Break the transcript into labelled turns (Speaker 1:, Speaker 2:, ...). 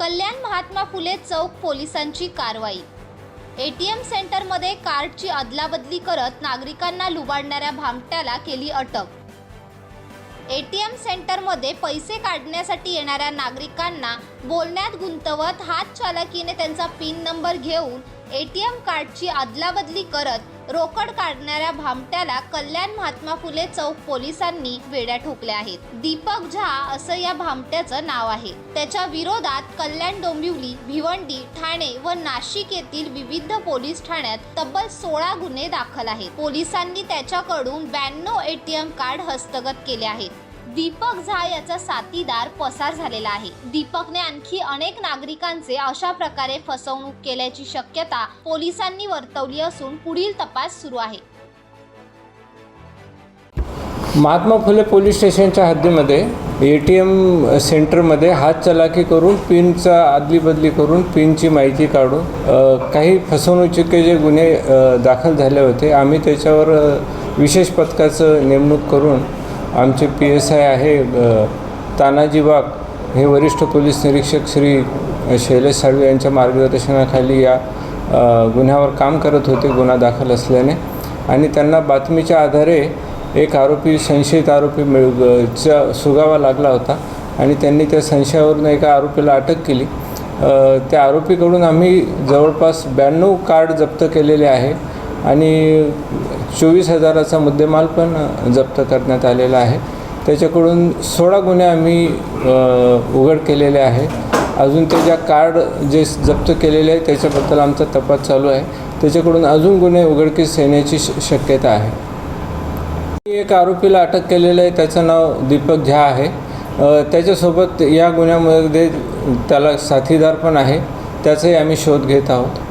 Speaker 1: कल्याण महात्मा फुले चौक पोलिसांची कारवाई. एटीएम सेंटरमध्ये कार्डची अदलाबदली करत नागरिकांना लुबाडणाऱ्या भामट्याला केली अटक. एटीएम सेंटरमध्ये पैसे काढण्यासाठी येणाऱ्या नागरिकांना बोलण्यात गुंतवत हात चालकीने त्यांचा पिन नंबर घेऊन एटीएम कार्डची अदलाबदली करत रोकड काढणाऱ्या भामट्याला कल्याण महात्मा फुले चौक पोलिसांनी वेड्या ठोकल्या आहेत. दीपक झा असं या भामट्याचं नाव आहे. त्याच्या विरोधात कल्याण डोंबिवली भिवंडी ठाणे व नाशिक येथील विविध पोलीस ठाण्यात तब्बल सोळा गुन्हे दाखल आहेत. पोलिसांनी त्याच्याकडून ब्याण्णव एटीएम कार्ड हस्तगत केले आहेत. दीपक झा याचा साथीदार पसार झालेला आहे. दीपकने आणखी अनेक नागरिकांचे अशा प्रकारे फसवणूक केल्याची शक्यता पोलिसांनी वर्तवली असून पुढील तपास सुरू आहे.
Speaker 2: महात्मा फुले पोलीस स्टेशनच्या हद्दीमध्ये ए टी एम सेंटरमध्ये हात चलाखी करून पिनचा आदलीबदली करून पिनची माहिती काढून काही फसवणुकीचे जे गुन्हे दाखल झाले होते आम्ही त्याच्यावर विशेष पथकाचं नेमणूक करून आमचे पी एस आय आहे तानाजी वाघ हे वरिष्ठ पोलीस निरीक्षक श्री शैलेश साळवे यांच्या मार्गदर्शनाखाली या गुन्ह्यावर काम करत होते गुन्हा दाखल असल्याने. आणि त्यांना बातमीच्या आधारे एक आरोपी संशयित आरोपी मिळ चा सुगावा लागला होता. आणि त्यांनी त्या संशयावरून एका आरोपीला अटक केली. त्या आरोपीकडून आम्ही जवळपास ब्याण्णव कार्ड जप्त केलेले आहे. आणि चोवीस हजाराचा मुद्देमाल पण जप्त करण्यात आलेला आहे. त्याच्याकडून सोळा गुन्हे आम्ही उघड केलेले आहे. अजून ते ज्या कार्ड जे जप्त केलेले आहे त्याच्याबद्दल आमचा तपास चालू आहे. त्याच्याकडून अजून गुन्हे उघडकीस येण्याची श शक्यता आहे. एक आरोपीला अटक केलेलं आहे त्याचं नाव दीपक झा आहे. त्याच्यासोबत या गुन्ह्यामध्ये त्याला साथीदार पण आहे. त्याचाही आम्ही शोध घेत आहोत.